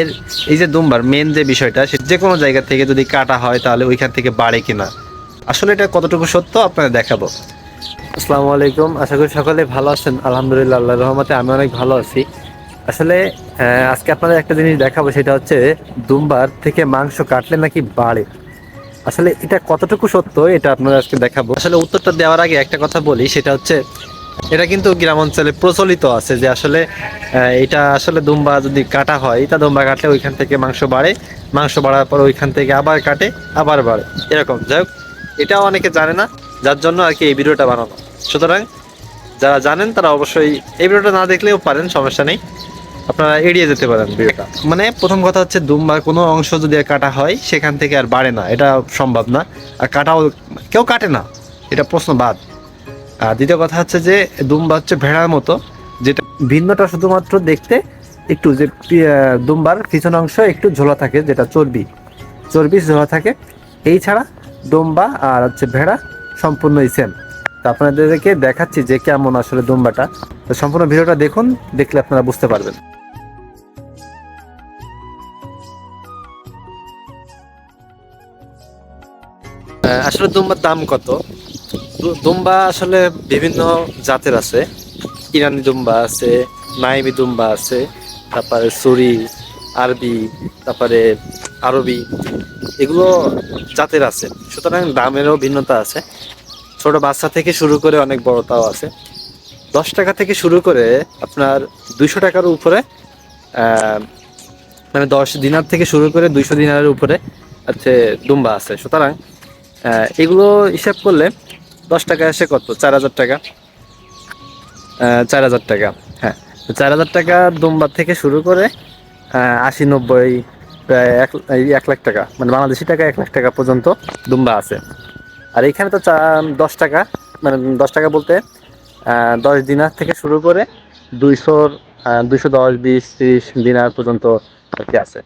এর এই যে দুম্বার মেন যে বিষয়টা সে যে কোনো জায়গা থেকে যদি কাটা হয় তাহলে ওইখান থেকে বাড়ে কিনা? আসলে এটা কতটুকু সত্য আপনাদের দেখাবো। আসসালামু আলাইকুম আশা করি সকলে ভালো আছেন। আলহামদুলিল্লাহ আল্লাহ রহমতে আমি অনেক ভালো আছি। আসলে আজকে আপনাদের একটা জিনিস দেখাবো সেটা হচ্ছে দুম্বার থেকে মাংস কাটলে নাকি বাড়ে। আসলে এটা কতটুকু সত্য এটা আপনাদের আজকে দেখাবো। আসলে উত্তরটা দেওয়ার আগে একটা কথা বলি সেটা হচ্ছে এটা কিন্তু গ্রাম অঞ্চলে প্রচলিত আছে যে আসলে এটা আসলে দুম্বা যদি কাটা হয় এটা দুম্বা কাটলে ওইখান থেকে মাংস বাড়ে, মাংস বাড়ার পর ওইখান থেকে আবার কাটে, আবার বাড়ে। এরকম। যাই হোক, এটাও অনেকে জানে না, যার জন্য আর কি এই ভিডিওটা বানানো সুতরাং, যারা জানেন তারা অবশ্যই এই ভিডিওটা না দেখলেও পারেন, সমস্যা নেই। আপনারা এড়িয়ে যেতে পারেন ভিডিওটা। মানে প্রথম কথা হচ্ছে, দুম্বার কোনো অংশ যদি কাটা হয়, সেখান থেকে আর বাড়ে না। এটা সম্ভব না। আর কাটাও, কেউ কাটে না। এটা প্রশ্ন বাদ। আর দ্বিতীয় কথা হচ্ছে যে দুম্বা হচ্ছে ভেড়ার মতো, যেটা ভিন্নটা শুধুমাত্র দেখতে একটু যে দুম্বার পিছন অংশ একটু ঝোলা থাকে, যেটা চর্বি। চর্বি ঝোলা থাকে। এই ছাড়া দুম্বা আর হচ্ছে ভেড়া সম্পূর্ণই সেম তো আপনাদেরকে দেখাচ্ছি যে কেমন আসলে দুম্বাটা। তো সম্পূর্ণ ভিডিওটা দেখুন, দেখলে আপনারা বুঝতে পারবেন। আসলে দুম্বার দাম কত? দুম্বা আসলে বিভিন্ন জাতের আছে। ইরানি দুম্বা আছে, নাইমি দুম্বা আছে, তারপরে সুরি, আরবি, তারপরে আরবি, এগুলো জাতের আছে। সুতরাং দামেরও ভিন্নতা আছে। ছোট বাচ্চা থেকে শুরু করে অনেক বড়টাও আছে। দশ টাকা থেকে শুরু করে আপনার দুইশো টাকার উপরে মানে দশ দিনার থেকে শুরু করে দুইশো দিনারের উপরে হচ্ছে দুম্বা আছে। সুতরাং এগুলো হিসাব করলে দশ টাকা আসে কত? চার হাজার টাকা। চার হাজার টাকা। হ্যাঁ চার হাজার টাকা দুম্বার থেকে শুরু করে আশি, নব্বই, প্রায় এক এক লাখ টাকা মানে বাংলাদেশি টাকা এক লাখ টাকা পর্যন্ত দুম্বা আছে। আর এখানে তো চা- দশ টাকা মানে দশ টাকা বলতে দশ দিনার থেকে শুরু করে দুইশোর দুইশো দশ, বিশ, ত্রিশ দিনার পর্যন্ত আছে।